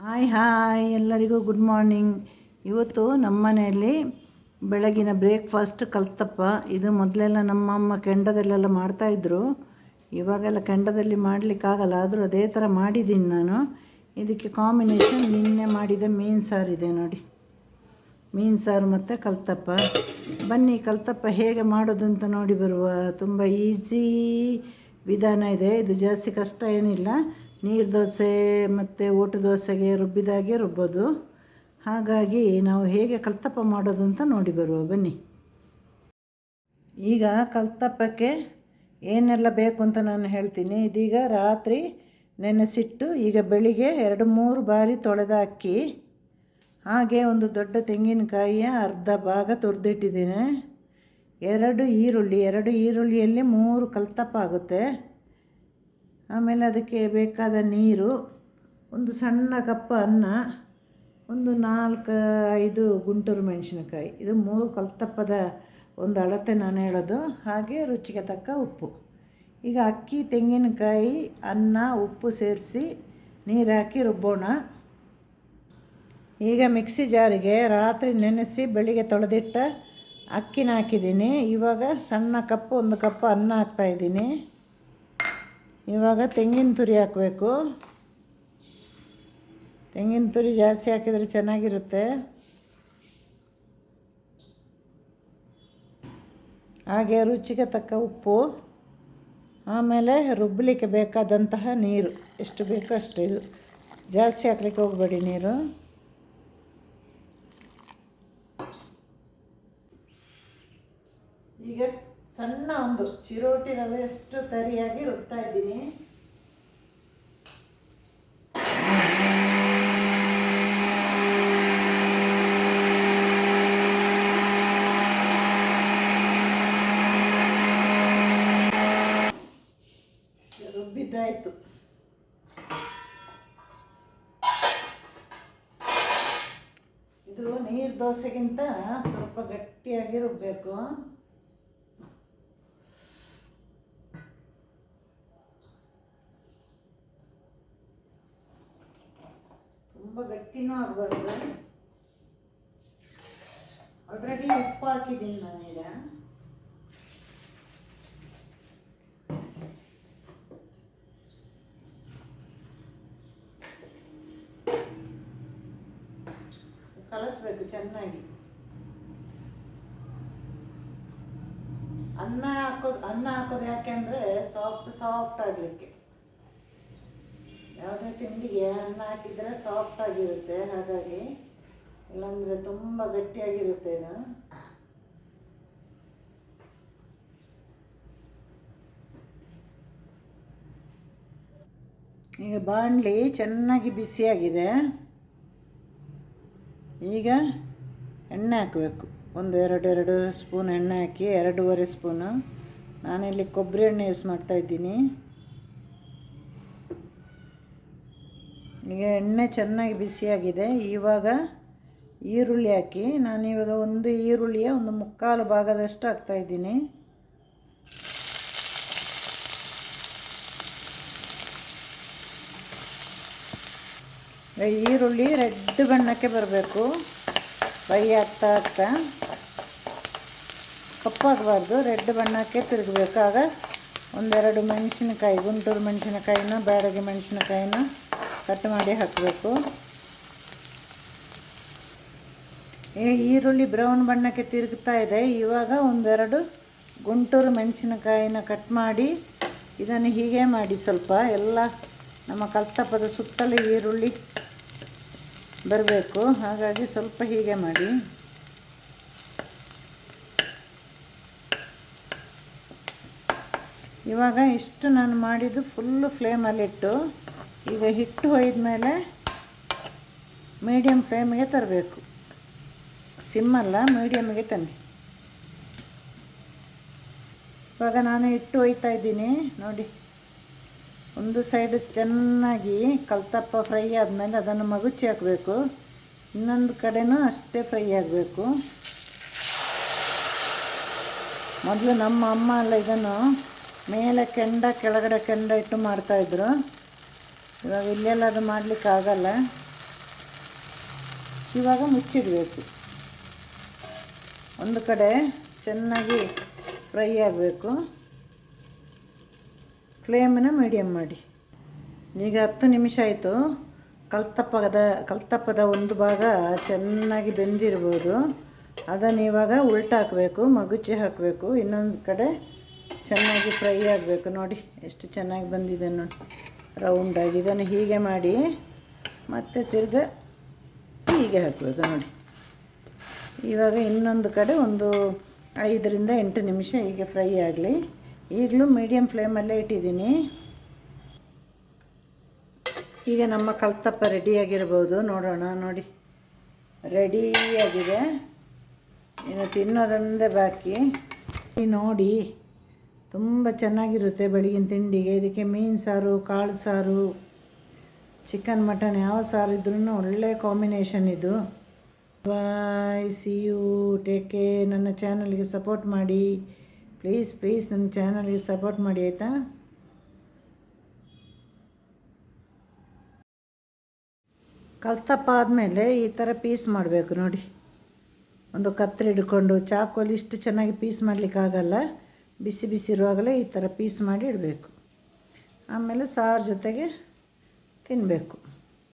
Hi hi ಎಲ್ಲರಿಗೂ good morning ಇವತ್ತು ನಮ್ಮ ಮನೆಯಲ್ಲಿ ಬೆಳಗಿನ ಬ್ರೇಕ್ಫಾಸ್ಟ್ ಕಲ್ತಪ್ಪ. ಇದು ಮೊದಲೆಲ್ಲ ನಮ್ಮ ಅಮ್ಮ ಕೆಂಡದಲ್ಲೆಲ್ಲ ಮಾಡ್ತಾಯಿದ್ರು ಇವಾಗೆಲ್ಲ ಕೆಂಡದಲ್ಲಿ ಮಾಡಲಿಕ್ಕಾಗಲ್ಲ ಆದರೂ ಅದೇ ಥರ ಮಾಡಿದ್ದೀನಿ ನಾನು. ಇದಕ್ಕೆ ಕಾಂಬಿನೇಷನ್ ನಿನ್ನೆ ಮಾಡಿದ ಮೀನು ಸಾರು ಇದೆ ನೋಡಿ. ಮೀನು ಸಾರು ಮತ್ತು ಕಲ್ತಪ್ಪ. ಬನ್ನಿ, ಕಲ್ತಪ್ಪ ಹೇಗೆ ಮಾಡೋದು ಅಂತ ನೋಡಿ ಬರುವ. ತುಂಬ ಈಸಿ ವಿಧಾನ ಇದೆ. ಇದು ಜಾಸ್ತಿ ಕಷ್ಟ ಏನಿಲ್ಲ. ನೀರು ದೋಸೆ ಮತ್ತು ಓಟು ದೋಸೆಗೆ ರುಬ್ಬಿದಾಗೆ ರುಬ್ಬೋದು. ಹಾಗಾಗಿ ನಾವು ಹೇಗೆ ಕಲ್ತಪ್ಪ ಮಾಡೋದು ಅಂತ ನೋಡಿ ಬರುವ, ಬನ್ನಿ. ಈಗ ಕಲ್ತಪ್ಪಕ್ಕೆ ಏನೆಲ್ಲ ಬೇಕು ಅಂತ ನಾನು ಹೇಳ್ತೀನಿ. ಇದೀಗ ರಾತ್ರಿ ನೆನೆಸಿಟ್ಟು ಈಗ ಬೆಳಿಗ್ಗೆ ಎರಡು ಮೂರು ಬಾರಿ ತೊಳೆದ ಅಕ್ಕಿ, ಹಾಗೆ ಒಂದು ದೊಡ್ಡ ತೆಂಗಿನಕಾಯಿಯ ಅರ್ಧ ಭಾಗ ತುರಿದಿಟ್ಟಿದ್ದೇನೆ. ಎರಡು ಈರುಳ್ಳಿ, ಎರಡು ಈರುಳ್ಳಿಯಲ್ಲಿ ಮೂರು ಕಲ್ತಪ್ಪ ಆಗುತ್ತೆ. ಆಮೇಲೆ ಅದಕ್ಕೆ ಬೇಕಾದ ನೀರು, ಒಂದು ಸಣ್ಣ ಕಪ್ಪ ಅನ್ನ, ಒಂದು ನಾಲ್ಕು, ಐದು ಗುಂಟೂರು ಮೆಣಸಿನಕಾಯಿ. ಇದು ಮೂರು ಕಲ್ತಪ್ಪದ ಒಂದು ಅಳತೆ ನಾನು ಹೇಳೋದು. ಹಾಗೆ ರುಚಿಗೆ ತಕ್ಕ ಉಪ್ಪು. ಈಗ ಅಕ್ಕಿ, ತೆಂಗಿನಕಾಯಿ, ಅನ್ನ, ಉಪ್ಪು ಸೇರಿಸಿ ನೀರು ಹಾಕಿ ರುಬ್ಬೋಣ. ಈಗ ಮಿಕ್ಸಿ ಜಾರಿಗೆ ರಾತ್ರಿ ನೆನೆಸಿ ಬೆಳಿಗ್ಗೆ ತೊಳೆದಿಟ್ಟ ಅಕ್ಕಿನ ಹಾಕಿದ್ದೀನಿ. ಇವಾಗ ಸಣ್ಣ ಕಪ್ಪು ಒಂದು ಕಪ್ ಅನ್ನ ಹಾಕ್ತಾಯಿದ್ದೀನಿ ಇವಾಗ ತೆಂಗಿನ ತುರಿ ಹಾಕಬೇಕು. ತೆಂಗಿನ ತುರಿ ಜಾಸ್ತಿ ಹಾಕಿದರೆ ಚೆನ್ನಾಗಿರುತ್ತೆ. ಹಾಗೆ ರುಚಿಗೆ ತಕ್ಕ ಉಪ್ಪು. ಆಮೇಲೆ ರುಬ್ಬಲಿಕ್ಕೆ ಬೇಕಾದಂತಹ ನೀರು. ಎಷ್ಟು ಬೇಕೋ ಅಷ್ಟು ಇದು. ಜಾಸ್ತಿ ಹಾಕ್ಲಿಕ್ಕೆ ಹೋಗಬೇಡಿ ನೀರು. ಈಗ ಸಣ್ಣ ಒಂದು ಚಿರೋಟಿ ರವೆಯಷ್ಟು ತರಿಯಾಗಿ ರುಬ್ತಾ ಇದ್ದೀನಿ. ರುಬ್ಬಿದ್ದಾಯಿತು. ಇದು ನೀರು ದೋಸೆಗಿಂತ ಸ್ವಲ್ಪ ಗಟ್ಟಿಯಾಗಿ ರುಬ್ಬಬೇಕು ತುಂಬ ಗಟ್ಟಿನೂ ಆಗಬಾರ್ದು. ಆಲ್ರೆಡಿ ಉಪ್ಪು ಹಾಕಿದ್ದೀನಿ ನಾನೀಗ. ಕಲಸ್ಬೇಕು ಚೆನ್ನಾಗಿ. ಅನ್ನ ಹಾಕೋದು ಅನ್ನ ಹಾಕೋದು ಯಾಕೆ ಅಂದರೆ ಸಾಫ್ಟ್ ಸಾಫ್ಟ್ ಆಗಲಿಕ್ಕೆ. ಯಾವುದೇ ತಿಂಡಿಗೆ ಅನ್ನ ಹಾಕಿದರೆ ಸಾಫ್ಟ್ ಆಗಿರುತ್ತೆ, ಹಾಗಾಗಿ. ಇಲ್ಲಾಂದರೆ ತುಂಬ ಗಟ್ಟಿಯಾಗಿರುತ್ತೆ ಇದು. ಈಗ ಬಾಣಲಿ ಚೆನ್ನಾಗಿ ಬಿಸಿಯಾಗಿದೆ. ಈಗ ಎಣ್ಣೆ ಹಾಕಬೇಕು. ಒಂದು ಎರಡು ಎರಡು ಸ್ಪೂನ್ ಎಣ್ಣೆ ಹಾಕಿ, ಎರಡೂವರೆ ಸ್ಪೂನು. ನಾನಿಲ್ಲಿ ಕೊಬ್ಬರಿ ಎಣ್ಣೆ ಯೂಸ್ ಮಾಡ್ತಾಯಿದ್ದೀನಿ ಎಣ್ಣೆ ಚೆನ್ನಾಗಿ ಬಿಸಿಯಾಗಿದೆ. ಇವಾಗ ಈರುಳ್ಳಿ ಹಾಕಿ, ನಾನು ಇವಾಗ ಒಂದು ಈರುಳ್ಳಿಯ ಒಂದು ಮುಕ್ಕಾಲು ಭಾಗದಷ್ಟು ಹಾಕ್ತಾಯಿದ್ದೀನಿ ಈರುಳ್ಳಿ ರೆಡ್ ಬಣ್ಣಕ್ಕೆ ಬರಬೇಕು. ಫ್ರೈ ಆಗ್ತಾ ಆಗ್ತಾ. ಕಪ್ಪಾಗಬಾರ್ದು, ರೆಡ್ ಬಣ್ಣಕ್ಕೆ ತಿರುಗಬೇಕು. ಆಗ ಒಂದೆರಡು ಮೆಣಸಿನಕಾಯಿ, ಗುಂಟೂರು ಮೆಣಸಿನಕಾಯಿನ, ಬ್ಯಾಡಗಿ ಮೆಣಸಿನಕಾಯಿನ ಕಟ್ ಮಾಡಿ ಹಾಕಬೇಕು. ಈ ಈರುಳ್ಳಿ ಬ್ರೌನ್ ಬಣ್ಣಕ್ಕೆ ತಿರುಗ್ತಾ ಇದೆ. ಇವಾಗ ಒಂದೆರಡು ಗುಂಟೂರು ಮೆಣಸಿನಕಾಯಿನ ಕಟ್ ಮಾಡಿ ಇದನ್ನು ಹೀಗೆ ಮಾಡಿ ಸ್ವಲ್ಪ. ಎಲ್ಲ ನಮ್ಮ ಕಲ್ತಪ್ಪದ ಸುತ್ತಲೂ ಈರುಳ್ಳಿ ಬರಬೇಕು. ಹಾಗಾಗಿ ಸ್ವಲ್ಪ ಹೀಗೆ ಮಾಡಿ. ಇವಾಗ ಇಷ್ಟು ನಾನು ಮಾಡಿದ್ದು ಫುಲ್ಲು ಫ್ಲೇಮಲ್ಲಿಟ್ಟು ಈಗ ಹಿಟ್ಟು ಹೊಯ್ದ ಮೇಲೆ ಮೀಡಿಯಮ್ ಫ್ಲೇಮಿಗೆ ತರಬೇಕು. ಸಿಮ್ಮಲ್ಲ ಮೀಡಿಯಮ್ಗೆ ತನ್ನಿ. ಇವಾಗ ನಾನು ಹಿಟ್ಟು ಹೋಯ್ತಾ ಇದ್ದೀನಿ. ನೋಡಿ, ಒಂದು ಸೈಡ್ ಚೆನ್ನಾಗಿ ಕಲ್ತಪ್ಪ ಫ್ರೈ ಆದಮೇಲೆ ಅದನ್ನು ಮಗುಚಿ ಹಾಕಬೇಕು. ಇನ್ನೊಂದು ಕಡೆನೂ ಅಷ್ಟೇ ಫ್ರೈ ಆಗಬೇಕು. ಮೊದಲು ನಮ್ಮ ಅಮ್ಮ ಅಲ್ಲ ಇದನ್ನು ಮೇಲೆ ಕೆಂಡ, ಕೆಳಗಡೆ ಕೆಂಡ ಇಟ್ಟು ಮಾಡ್ತಾಯಿದ್ರು ಇವಾಗ ಇಲ್ಲೆಲ್ಲ ಅದು ಮಾಡಲಿಕ್ಕಾಗಲ್ಲ ಇವಾಗ ಮುಚ್ಚಿಡಬೇಕು. ಒಂದು ಕಡೆ ಚೆನ್ನಾಗಿ ಫ್ರೈ ಆಗಬೇಕು. ಫ್ಲೇಮನ್ನು ಮೀಡಿಯಮ್ ಮಾಡಿ. ಈಗ ಹತ್ತು ನಿಮಿಷ ಆಯಿತು. ಕಲ್ತಪ್ಪದ ಕಲ್ತಪ್ಪದ ಒಂದು ಭಾಗ ಚೆನ್ನಾಗಿ ಬೆಂದಿರ್ಬೋದು. ಅದನ್ನು ಇವಾಗ ಉಲ್ಟಾ ಹಾಕಬೇಕು ಮಗುಚಿ ಹಾಕಬೇಕು. ಇನ್ನೊಂದು ಕಡೆ ಚೆನ್ನಾಗಿ ಫ್ರೈ ಆಗಬೇಕು. ನೋಡಿ, ಎಷ್ಟು ಚೆನ್ನಾಗಿ ಬಂದಿದೆ ನೋಡಿ. ರೌಂಡಾಗಿ ಇದನ್ನು ಹೀಗೆ ಮಾಡಿ, ಮತ್ತೆ ತಿರ್ಗ ಹೀಗೆ ಹಾಕಬೇಕು ನೋಡಿ. ಇವಾಗ ಇನ್ನೊಂದು ಕಡೆ ಒಂದು ಐದರಿಂದ ಎಂಟು ನಿಮಿಷ ಹೀಗೆ ಫ್ರೈ ಆಗಲಿ. ಈಗಲೂ ಮೀಡಿಯಮ್ ಫ್ಲೇಮಲ್ಲೇ ಇಟ್ಟಿದ್ದೀನಿ. ಈಗ ನಮ್ಮ ಕಲ್ತಪ್ಪ ರೆಡಿಯಾಗಿರ್ಬೋದು ನೋಡೋಣ ನೋಡಿ. ರೆಡಿಯಾಗಿದೆ ಇನ್ನು ತಿನ್ನೋದೊಂದೇ ಬಾಕಿ. ನೋಡಿ ತುಂಬ ಚೆನ್ನಾಗಿರುತ್ತೆ ಬೆಳಗಿನ ತಿಂಡಿಗೆ. ಇದಕ್ಕೆ ಮೀನು ಸಾರು, ಕಾಳು ಸಾರು, ಚಿಕನ್ ಮಟನ್ ಯಾವ ಸಾರು ಇದ್ರೂ ಒಳ್ಳೆ ಕಾಂಬಿನೇಷನ್ ಇದು. ಬಾಯ್ ಸಿ ಯು ಟೇಕೆ ನನ್ನ ಚಾನಲ್ಗೆ ಸಪೋರ್ಟ್ ಮಾಡಿ. ಪ್ಲೀಸ್ ಪ್ಲೀಸ್ ನನ್ನ ಚಾನಲ್ಗೆ ಸಪೋರ್ಟ್ ಮಾಡಿ, ಆಯಿತಾ? ಕಲ್ತಪ್ಪ ಆದಮೇಲೆ ಈ ಥರ ಪೀಸ್ ಮಾಡಬೇಕು ನೋಡಿ. ಒಂದು ಕತ್ತರಿ ಹಿಡ್ಕೊಂಡು ಚಾಕೋಲಿ ಇಷ್ಟು ಚೆನ್ನಾಗಿ ಪೀಸ್ ಮಾಡಲಿಕ್ಕಾಗಲ್ಲ. ಬಿಸಿ ಬಿಸಿ ಇರುವಾಗಲೇ ಈ ಥರ ಪೀಸ್ ಮಾಡಿ ಇಡಬೇಕು. ಆಮೇಲೆ ಸಾರು ಜೊತೆಗೆ ತಿನ್ನಬೇಕು